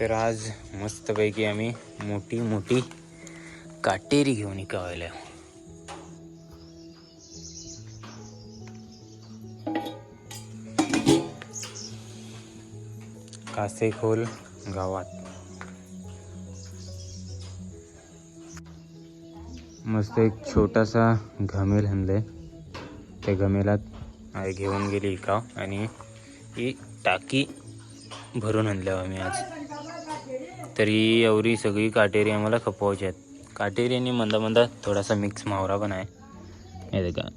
तर आज मस्तपैकी आम्ही मोठी मोठी काटेरी घेऊन इकावायला कासेखोल गावात. मस्त एक छोटासा घमेल आहे त्या घमेलात घेऊन गेली का आणि ही टाकी भरून आणल्या आम्ही आज. तरी एवढी सगळी काटेरी आम्हाला खपवायची आहेत. काटेरी आणि मंदा मंदा थोडासा मिक्स मावरा पण आहे. हे का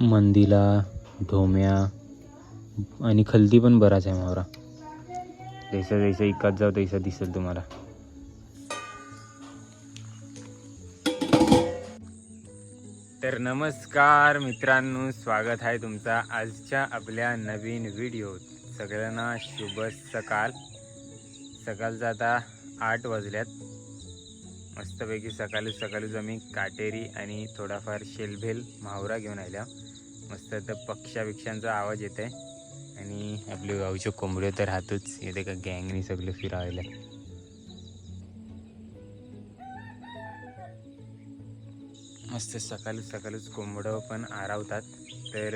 मंदिला ढोम्या आणि खलती पण बराच आहे मावरा. जैसा जैसा इकात जाऊ तैसा दिसेल तुम्हाला. तर नमस्कार मित्रांनो स्वागत आहे तुमचा आजच्या आपल्या नवीन व्हिडिओत सगळ्यांना शुभ सकाळ. सकाळचं आता आठ वाजल्यात. मस्तपैकी सकाळी सकाळीच आम्ही काटेरी आणि थोडाफार शेलभेल म्हावरा घेऊन आल्या मस्त तर पक्ष्यापिक्षांचा आवाज येत आहे आणि आपले गावचे कोंबड्यो तर हातच येते का गँगनी सगळे फिरायला. मस्त सकाळी सकाळीच कोंबडं पण आरावतात. तर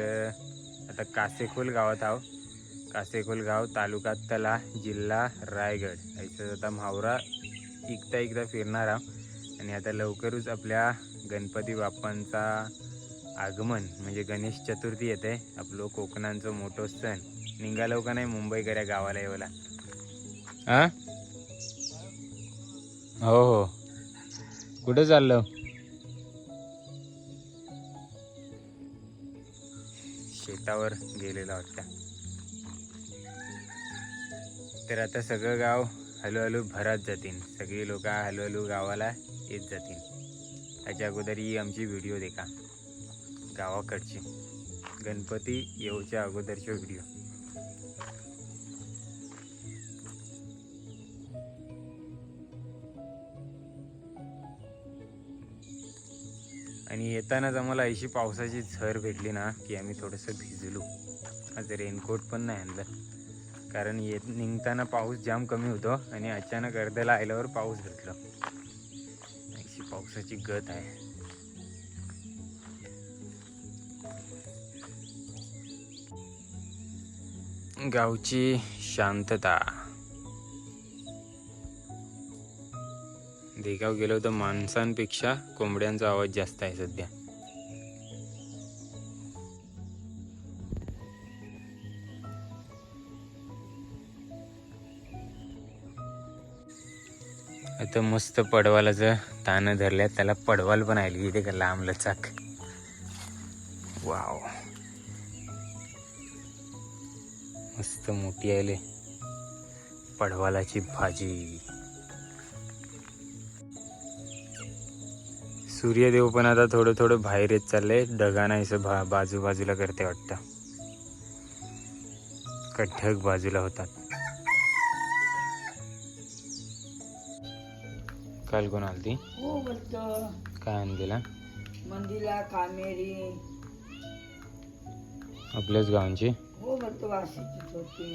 आता कासेखोल गावात आहो. कासेखोल गाव तालुका तला जिल्हा रायगड. याचं आता म्हावरा एकदा एकदा फिरणार आहो आणि आता लवकरच आपल्या गणपती बाप्पांचा आगमन म्हणजे गणेश चतुर्थी येते. आपलं कोकणांचं मोठं सण. निघालो का नाही मुंबईकर या गावाला येवला? हा हो हो. कुठं चाललं? शेतावर गेलेला वाटतं. तर आता सगळं गाव हळूहळू भरत जातील सगळी लोक हळूहळू गावाला येत जातील त्याच्या अगोदर ही आमची व्हिडिओ देखा. गावाकडची. गणपती येऊच्या अगोदरचे व्हिडिओ. आणि येतानाच आम्हाला अशी पावसाची झर भेटली ना की आम्ही थोडंसं भिजलो. आज रेनकोट पण नाही आणलं. कारण येत निघताना पाऊस जाम कमी होतो आणि अचानक अर्ध्याला आल्यावर पाऊस भेटलो. अशी पावसाची गत आहे. गावची शांतता. देगाव गेलो तर माणसांपेक्षा कोंबड्यांचा आवाज जास्त आहे सध्या. इथं मस्त पडवालाचं तानं धरल्यात त्याला पडवाल पण आली इथे का लांब लचाक वाव. मस्त मोठी आले पडवालाची भाजी. सूर्यदेव पण आता थोडं थोडं बाहेर येत चाललंय. ढगाना असं भा बाजूबाजूला करते वाटतं. का बाजूला होतात. काल कोण आलती हो बरं काय आणलेला? मंदिरा कामेरी. आपल्याच गावांची? हो बरं वाशीचीच होती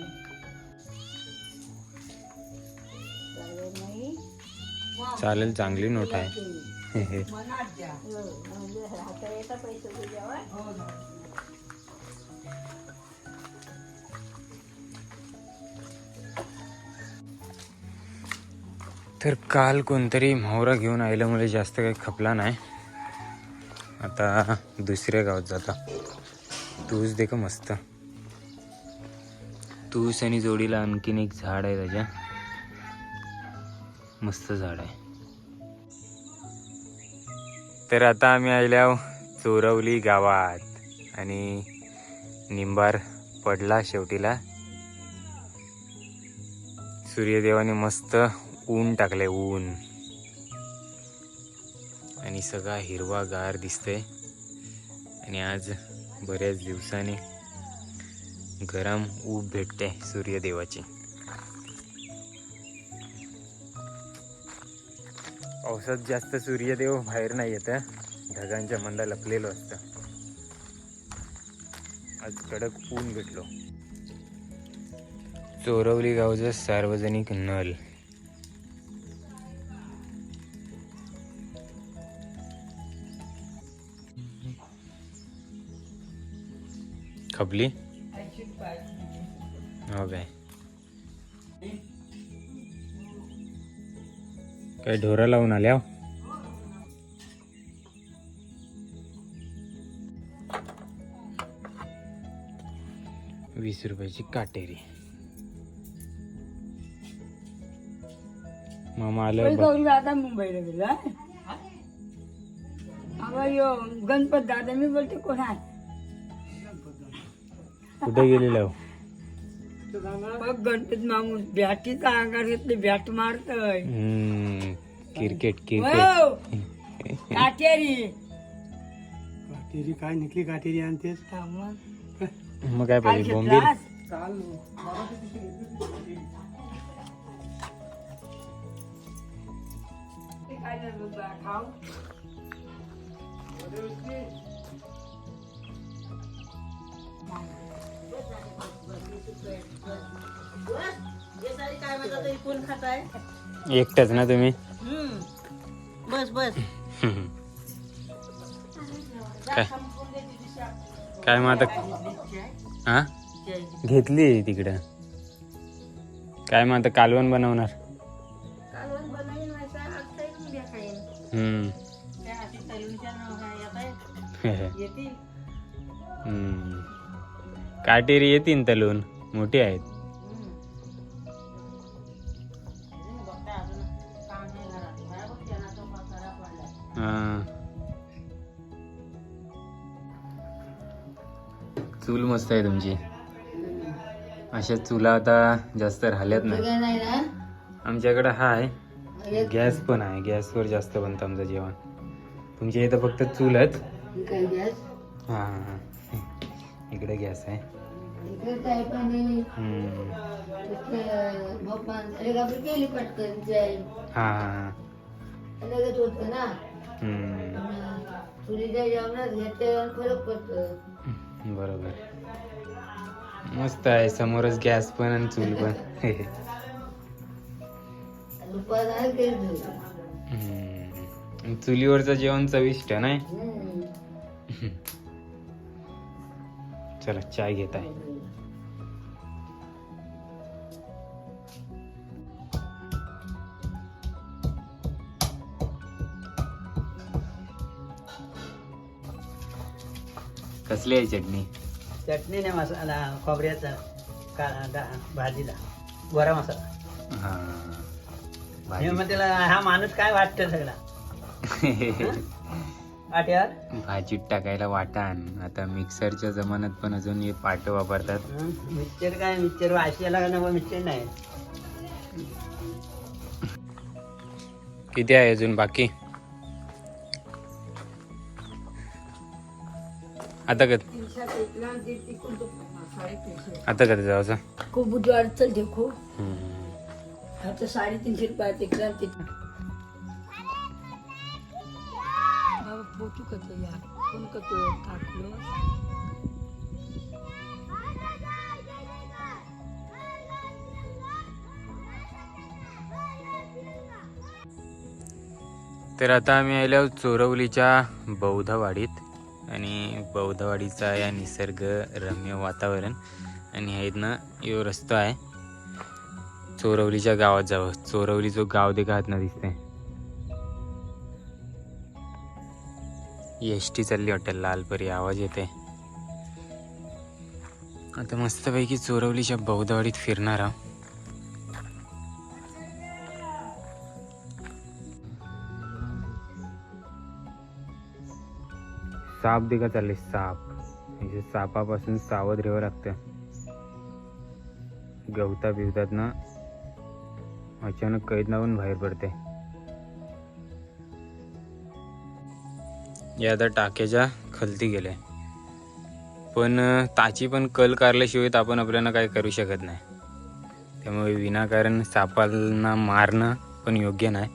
चालेल नाही. चालेल चांगली नोट आहे. मनात द्या. म्हणजे आता येता पैसे तुझ्यावर हो ना. तर काल कोणतरी म्हावरा घेऊन आल्यामुळे जास्त काही खपला नाही. आता दुसऱ्या गावात जाता. तूस दे का मस्त. तूस आणि जोडीला आणखीन एक झाड आहे त्याच्या. मस्त झाड आहे. तर आता आम्ही आल्या चोरवली गावात. आणि निंबार पडला शेवटीला. सूर्यदेवाने मस्त ऊन टाकलंय ऊन. आणि सगळा हिरवा गार दिसतंय. आणि आज बऱ्याच दिवसांनी गरम ऊब भेटते सूर्यदेवाची. पावसात जास्त सूर्यदेव बाहेर नाही येत ढगांच्या मंदा लपलेलो असतं. आज कडक ऊन भेटलो. चोरवली गावचं सार्वजनिक नल. खपली. हो काय काय ढोरा लावून आल्या हो? वीस रुपयाची काटेरी. मामा आलं दादा मुंबईला गेला गणपत दादा मी बोलते कोण आहे? कुठे गेलेलं हो? गणपत मामूस बॅटीचा अंगार घेतले बॅट मारतय. Cricket cricket. हो. काटेरी. काटेरी काय निघली काटेरी आणतेस? मग. मग काय पाहिजे बोंबील? काय नाही एकटाच ना तुम्ही? बस बस. काय? काय मग आता? हा? घेतली तिकडं. काय मग आता कालवण बनवणार? हम्म. हम्म. काटेरी येतील तलून. मोठी आहेत. चूल मस्त आहे तुमची. अशा चुला आता जास्त राहिल्यात नाही. आमच्याकडे हा आहे. गॅस पण आहे. गॅसवर जास्त बनतं आमचं जेवण. तुमच्या इथं फक्त चूलच हा हा हा इकडे गॅस आहे. हा हा हा. बरोबर. मस्त आहे समोरच गॅस पण आणि चूल पण. चुलीवरचं जेवण चविष्ट नाही. चला चाय घेत आहे. कसली आहे चटणी? चटणी नाही मसाला खोबऱ्याचा का भाजीला. गोरा मसाला. हा भाजी. मग त्याला हा माणूस काय वाटतं सगळा? भाजीत टाकायला वाटाण. आता मिक्सरच्या जमान्यात पण अजून हे पाट वापरतात. मिक्सर काय मिक्सर नको मिक्सर नाही. किती आहे अजून बाकी? आता कध? तो आता कधी जायचं खूप बुधवार चल देखो. आता साडेतीनशे रुपये तिकडे आणि तिकडे बाबा पोचू कसं या? कोण कसं टाकलं? तर आता आम्ही आलो चोरवलीच्या बौद्धवाडीत. आणि बौद्धवाडीचा या निसर्गरम्य वातावरण. आणि ह्या यो रस्ता आहे. चोरवलीच्या गावात जावं. चोरवली जो गाव देखा हातनं दिसते एस टी चालली वाटेल लालपरी. आवाज येते आता मस्तपैकी चोरवलीच्या बौद्धवाडीत फिरणार आहोत साप दिघा चालले साप. म्हणजे सापापासून सावध राहावं लागतं. गवता बिवतात ना अचानक कैद लावून बाहेर पडते. या आता टाक्याच्या खलती गेले. पण ताची पण कल कारल्याशिवाय तर आपण आपल्याला काय करू शकत नाही. त्यामुळे विनाकारण सापांना मारणं पण योग्य नाही.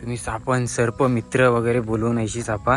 तुम्ही सापन सर्प मित्र वगैरे बोलवून अशी सापा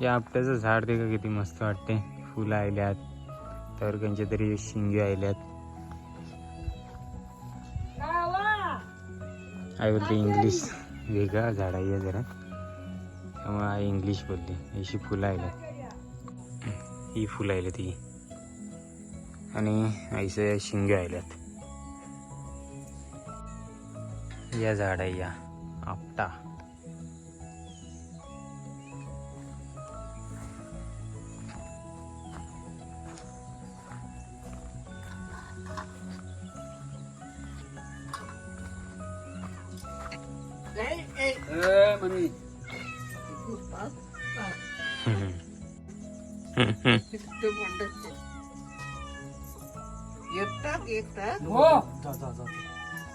या आपट्याचं झाड ते का किती मस्त वाटते. फुलं आल्यात तर त्यांच्या तरी शिंगे आल्यात आई बोलते इंग्लिश. वेगळा झाड आहे जरा. त्यामुळे आई इंग्लिश बोलते. अशी फुलं आल्यात ही फुलं आली ती आणि आईचं शिंगे आल्यात या झाड आहे या. आपटा.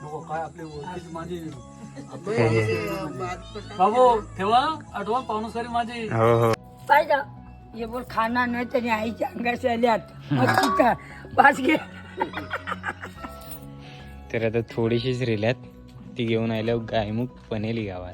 काय आपले ओळखीचे माझे? बाबू ठेवा आठवण पाहुणसारी माझी. हो हो. पाहिजे हे बोल खाना नाही तरी आईच्या अंगाशी आल्यात मग चिका पाच घे. तर आता थोडीशीच रेल्यात ती घेऊन आल्यावर गायमुख पनेली गावात.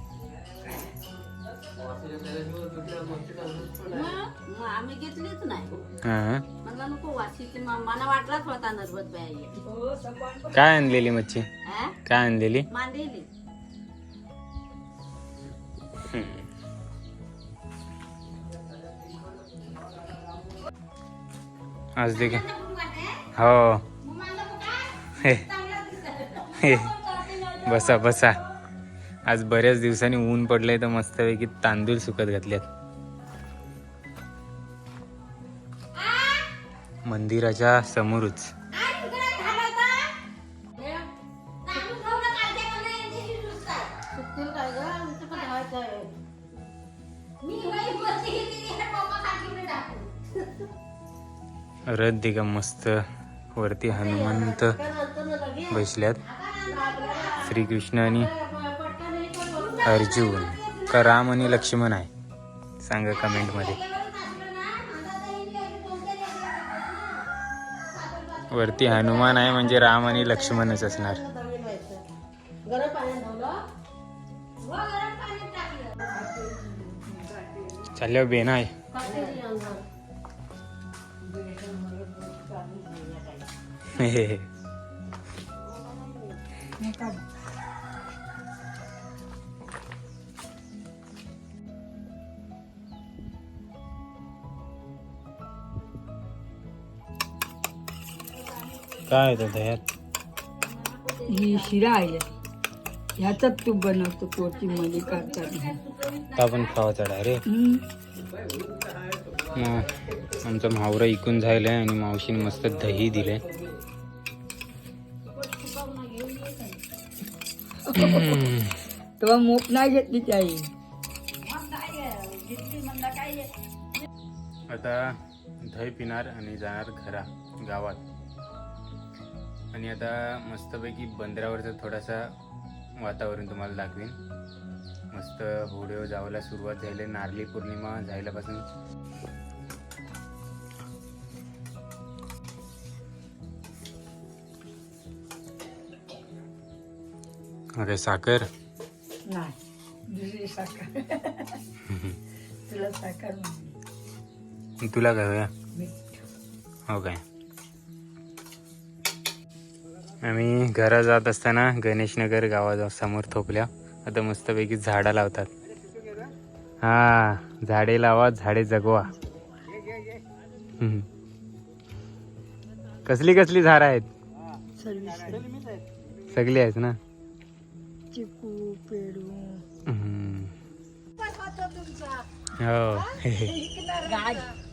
आम्ही घेतलीच नाही. हा नको वाशीची मला वाटलाच होता नर्वत बाई काय आणलेली मच्छी? काय आणलेली? मांदेली. आज दे का हो? हे. हे. बसा बसा. आज बऱ्याच दिवसांनी ऊन पडलंय तर मस्तपैकी तांदूळ सुकत घातल्यात मंदिराच्या समोरच. रथ दे का मस्त. वरती हनुमंत बसल्यात. श्रीकृष्ण आणि अर्जुन का राम आणि लक्ष्मण आहे. सांगा कमेंटमध्ये. वरती हनुमान आहे म्हणजे राम आणि लक्ष्मणच असणार. गरम पाण्यात धुवलं चालल्यावर बेना आहे काय होतं दह्यात ही शिरा आहे ह्याचाच तूप बनवतो कोटी मध्ये करताना का पण खावाचा डायरेक्ट हम्म. मग आमचं म्हावरं इकून झालंय आणि मावशीने मस्त दही दिलंय. तेव्हा मोप नाही घेतली ती आई आता दही पिणार आणि जाणार घरा गावात. आणि आता मस्तपैकी बंदरावरचं थोडासा वातावरण तुम्हाला दाखवीन. मस्त होडे जावायला सुरुवात झाली. नारळी पौर्णिमा झाल्यापासून. अरे साखर? नाही साखर. तुला साखर तुला काय. हो काय? आम्ही घरा जात असताना गणेशनगर गावाजवळ समोर थोपल्या. आता मस्तपैकी झाडं लावतात. हा झाडे लावा झाडे जगवा. कसली कसली झाडं आहेत? सगळी आहेत ना? चिकू पेरू. हम्म. हो.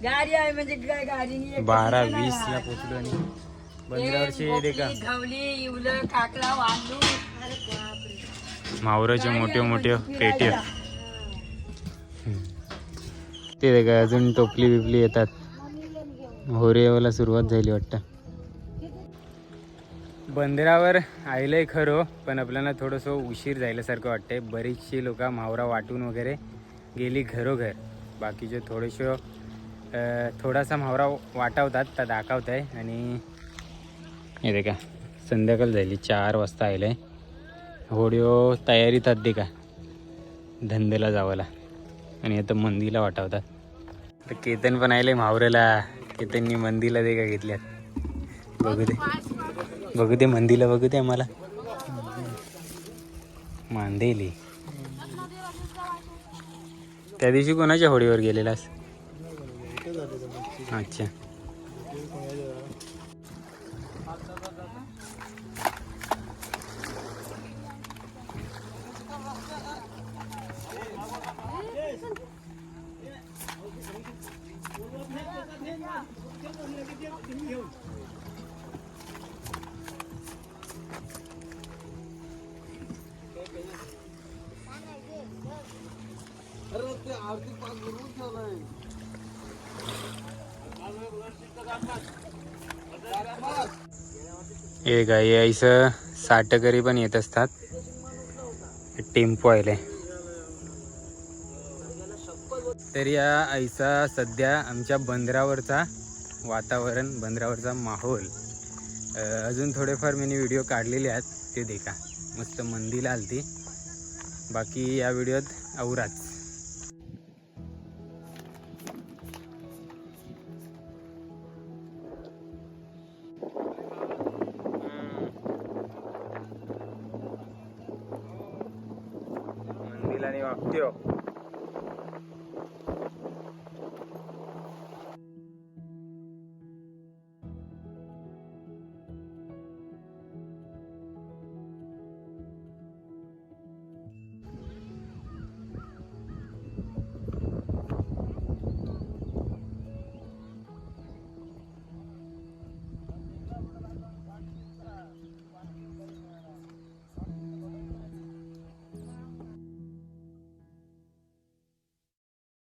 गाडी आहे म्हणजे एक बारा वीस. ला पोचलो आणि बंदिरावरची दे का पोपली, घावली इवलं काकला वांदू. मावराचे मोठे मोठे पेटी ते दे का अजून टोपली बिपली येतात. होरेवाला सुरुवात झाली वाटतं. बंदरावर आयलंय खरं पण आपल्याला थोडंसं उशीर जायल्यासारखं वाटतंय. बरीचशी लोक मावरा वाटून वगैरे गेली घरोघर. बाकीचे थोडेसे थोडासा मावरा वाटावतात तर दाखवत आहे आणि हे का संध्याकाळ झाली चार वाजता आहे होडिओ तयारीत आधी दे का धंद्याला जावाला आणि आता मंदीला वाटावतात. तर केतन पण आले मावरेला केतननी मंदीला दे का घेतल्यात. बघू दे. बघू दे मंदीला बघू दे आम्हाला. मांदेली. त्या दिवशी कोणाच्या होडीवर गेलेलास? अच्छा. Thank. हे गाई आईचं साठकरी पण येत असतात. टेम्पो आले तर या आईचा सध्या आमच्या बंदरावरचा वातावरण बंदरावरचा माहोल. अजून थोडेफार मी व्हिडिओ काढलेले आहेत ते देखा. मस्त मंदीला आलती बाकी या व्हिडिओत औराच na ni wa kutia